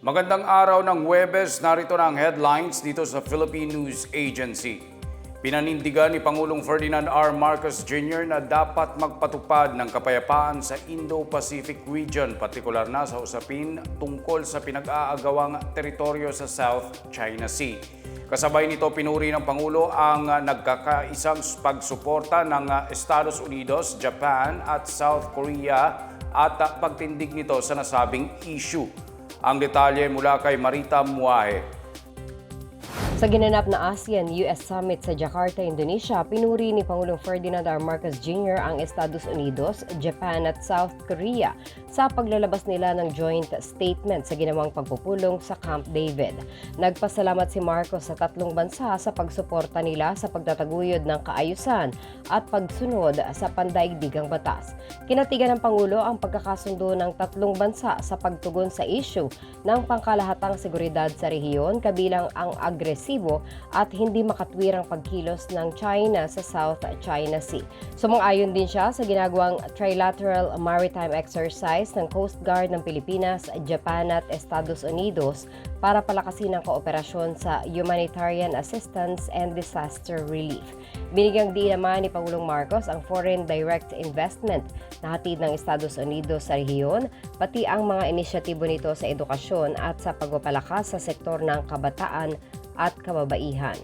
Magandang araw ng Webes, narito na ang headlines dito sa Philippine News Agency. Pinanindigan ni Pangulong Ferdinand R. Marcos Jr. na dapat magpatupad ng kapayapaan sa Indo-Pacific region, partikular na sa usapin tungkol sa pinag-aagawang teritoryo sa South China Sea. Kasabay nito, pinuri ng Pangulo ang nagkakaisang pagsuporta ng Estados Unidos, Japan at South Korea at pagtindig nito sa nasabing issue. Ang detalye mula kay Marita Muahe. Sa ginanap na ASEAN-US Summit sa Jakarta, Indonesia, pinuri ni Pangulong Ferdinand R. Marcos Jr. ang Estados Unidos, Japan at South Korea sa paglalabas nila ng joint statement sa ginawang pagpupulong sa Camp David. Nagpasalamat si Marcos sa tatlong bansa sa pagsuporta nila sa pagtataguyod ng kaayusan at pagsunod sa pandaigdigang batas. Kinatigan ng Pangulo ang pagkakasundo ng tatlong bansa sa pagtugon sa issue ng pangkalahatang seguridad sa rehiyon kabilang ang agresibo at hindi makatwirang pagkilos ng China sa South China Sea. Sumang-ayon din siya sa ginagawang trilateral maritime exercise ng Coast Guard ng Pilipinas, Japan at Estados Unidos para palakasin ang kooperasyon sa humanitarian assistance and disaster relief. Binigyang di naman ni Pangulong Marcos ang foreign direct investment na hatid ng Estados Unidos sa rehiyon, pati ang mga inisyatibo nito sa edukasyon at sa pagpapalakas sa sektor ng kabataan at kababaihan.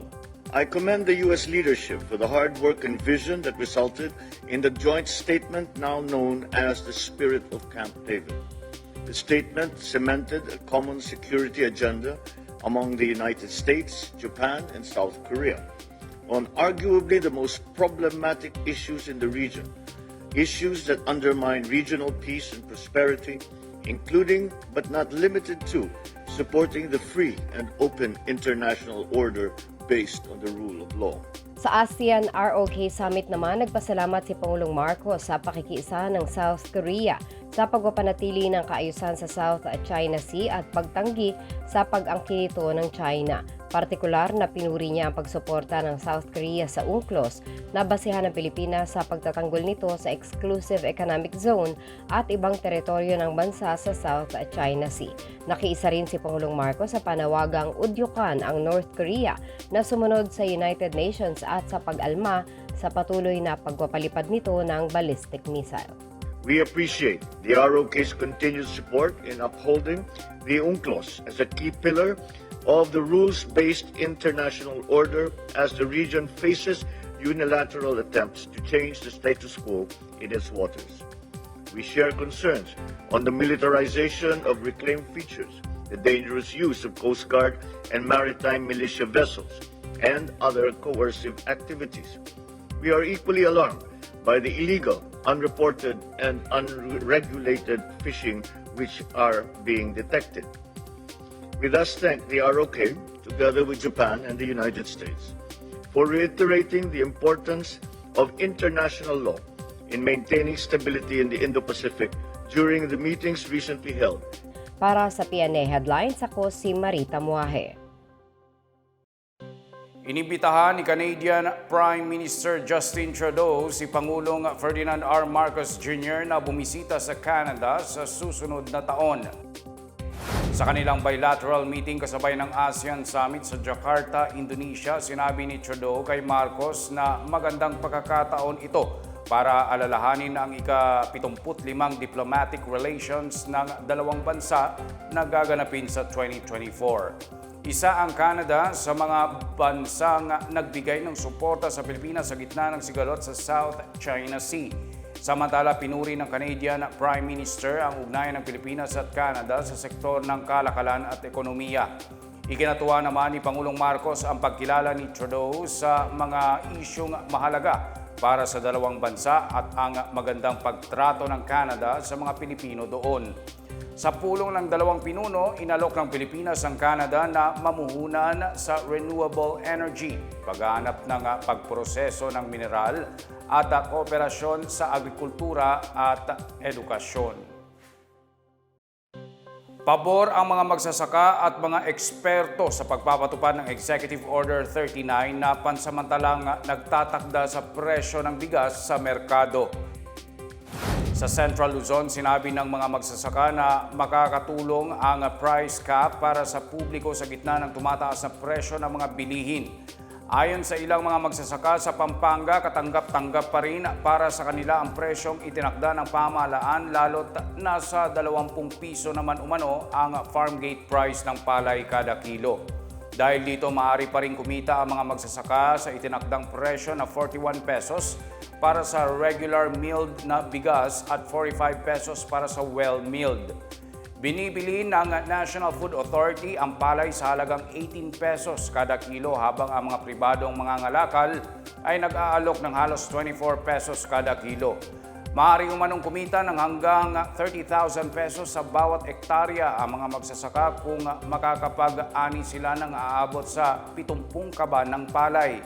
I commend the U.S. leadership for the hard work and vision that resulted in the joint statement now known as the Spirit of Camp David. The statement cemented a common security agenda among the United States, Japan, and South Korea on arguably the most problematic issues in the region, issues that undermine regional peace and prosperity, including but not limited to supporting the free and open international order based on the rule of law. Sa ASEAN ROK Summit naman, nagpasalamat si Pangulong Marcos sa pakikiisa ng South Korea sa pagpapanatili ng kaayusan sa South China Sea at pagtanggi sa pag-angkin ng China. Partikular na pinuri niya ang pagsuporta ng South Korea sa UNCLOS na basehan ng Pilipinas sa pagtatanggol nito sa Exclusive Economic Zone at ibang teritoryo ng bansa sa South China Sea. Nakiisa rin si Pangulong Marcos sa panawagang udyukan ang North Korea na sumunod sa United Nations at sa pag-alma sa patuloy na pagpapalipad nito ng ballistic missile. We appreciate the ROK's continued support in upholding the UNCLOS as a key pillar of the rules-based international order as the region faces unilateral attempts to change the status quo in its waters. We share concerns on the militarization of reclaimed features, the dangerous use of Coast Guard and maritime militia vessels, and other coercive activities. We are equally alarmed by the illegal, unreported, and unregulated fishing which are being detected. We thus thank the ROK, together with Japan and the United States, for reiterating the importance of international law in maintaining stability in the Indo-Pacific during the meetings recently held Para sa PNA Headlines, ako si Marita Muahe. Inibitahan ni Canadian Prime Minister Justin Trudeau si Pangulong Ferdinand R. Marcos Jr. na bumisita sa Canada sa susunod na taon. Sa kanilang bilateral meeting kasabay ng ASEAN Summit sa Jakarta, Indonesia, sinabi ni Trudeau kay Marcos na magandang pagkakataon ito para alalahanin ang ika-75 diplomatic relations ng dalawang bansa na gaganapin sa 2024. Isa ang Canada sa mga bansang nagbigay ng suporta sa Pilipinas sa gitna ng sigalot sa South China Sea. Samantala, pinuri ng Canadian Prime Minister ang ugnayan ng Pilipinas at Canada sa sektor ng kalakalan at ekonomiya. Ikinatuwa naman ni Pangulong Marcos ang pagkilala ni Trudeau sa mga isyong mahalaga para sa dalawang bansa at ang magandang pagtrato ng Canada sa mga Pilipino doon. Sa pulong ng dalawang pinuno, inalok ng Pilipinas ang Canada na mamuhunan sa renewable energy, paghahanap ng pagproseso ng mineral at kooperasyon sa agrikultura at edukasyon. Pabor ang mga magsasaka at mga eksperto sa pagpapatupad ng Executive Order 39 na pansamantalang nagtatakda sa presyo ng bigas sa merkado. Sa Central Luzon, sinabi ng mga magsasaka na makakatulong ang price cap para sa publiko sa gitna ng tumataas na presyo ng mga bilihin. Ayon sa ilang mga magsasaka sa Pampanga, katanggap-tanggap pa rin para sa kanila ang presyong itinakda ng pamahalaan lalo't nasa 20 piso naman umano ang farm gate price ng palay kada kilo. Dahil dito maaari pa rin kumita ang mga magsasaka sa itinakdang presyo na 41 pesos para sa regular milled na bigas at 45 pesos para sa well-milled. Binibili ng National Food Authority ang palay sa halagang 18 pesos kada kilo habang ang mga pribadong mga ngalakal ay nag-aalok ng halos 24 pesos kada kilo. Maaari umanong kumita ng hanggang 30,000 pesos sa bawat ektarya ang mga magsasaka kung makakapag-ani sila ng aabot sa 70 kaba ng palay.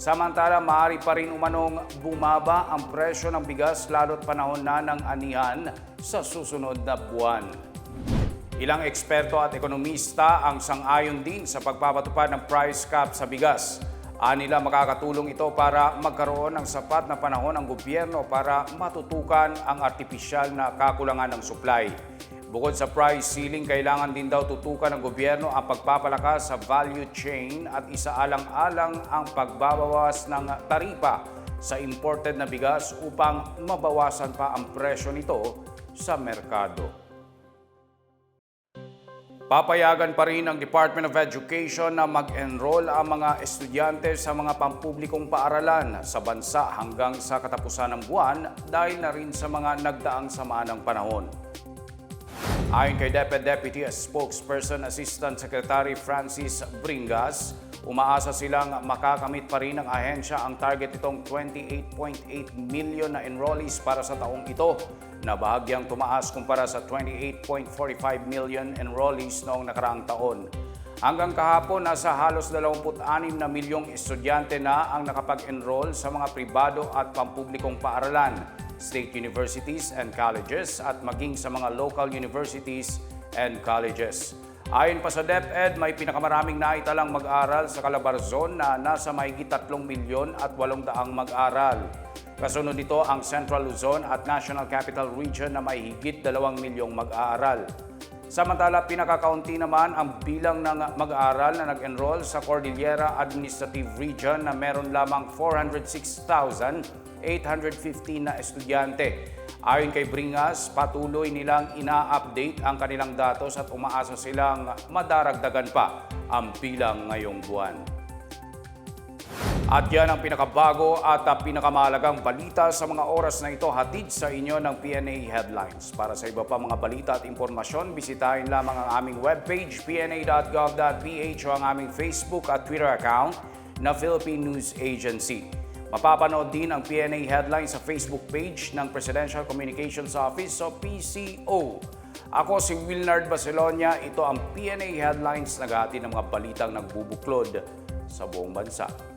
Samantala, maaari pa rin umanong bumaba ang presyo ng bigas lalo't panahon na ng anihan sa susunod na buwan. Ilang eksperto at ekonomista ang sang-ayon din sa pagpapatupad ng price cap sa bigas. Anila makakatulong ito para magkaroon ng sapat na panahon ang gobyerno para matutukan ang artipisyal na kakulangan ng supply. Bukod sa price ceiling, kailangan din daw tutukan ng gobyerno ang pagpapalakas sa value chain at isaalang-alang ang pagbabawas ng taripa sa imported na bigas upang mabawasan pa ang presyo nito sa merkado. Papayagan pa rin ng Department of Education na mag-enroll ang mga estudyante sa mga pampublikong paaralan sa bansa hanggang sa katapusan ng buwan dahil na rin sa mga nagdaang samaan ng panahon. Ayon kay DepEd Deputy Spokesperson Assistant Secretary Francis Bringas, umaasa silang makakamit pa rin ng ahensya ang target nitong 28.8 million na enrollees para sa taong ito na bahagyang tumaas kumpara sa 28.45 million enrollees noong nakaraang taon. Hanggang kahapon, nasa halos 26 na milyong estudyante na ang nakapag-enroll sa mga pribado at pampublikong paaralan, state universities and colleges at maging sa mga local universities and colleges. Ayon pa sa DepEd, may pinakamaraming naitalang mag-aral sa Calabarzon na nasa mahigit 3 milyon at 800 mag-aral. Kasunod nito ang Central Luzon at National Capital Region na may higit 2 milyong mag-aaral. Samantala, pinakakaunti naman ang bilang ng mag-aaral na nag-enroll sa Cordillera Administrative Region na meron lamang 406,815 na estudyante. Ayon kay Bringas, patuloy nilang ina-update ang kanilang datos at umaasa silang madaragdagan pa ang bilang ngayong buwan. At yan ang pinakabago at ah, pinakamahalagang balita sa mga oras na ito hatid sa inyo ng PNA Headlines. Para sa iba pa mga balita at impormasyon, bisitahin lamang ang aming webpage pna.gov.ph o ang aming Facebook at Twitter account na Philippine News Agency. Mapapanood din ang PNA Headlines sa Facebook page ng Presidential Communications Office o PCO. Ako si Wilnard Baselonia. Ito ang PNA Headlines na ng mga balitang nagbubuklod sa buong bansa.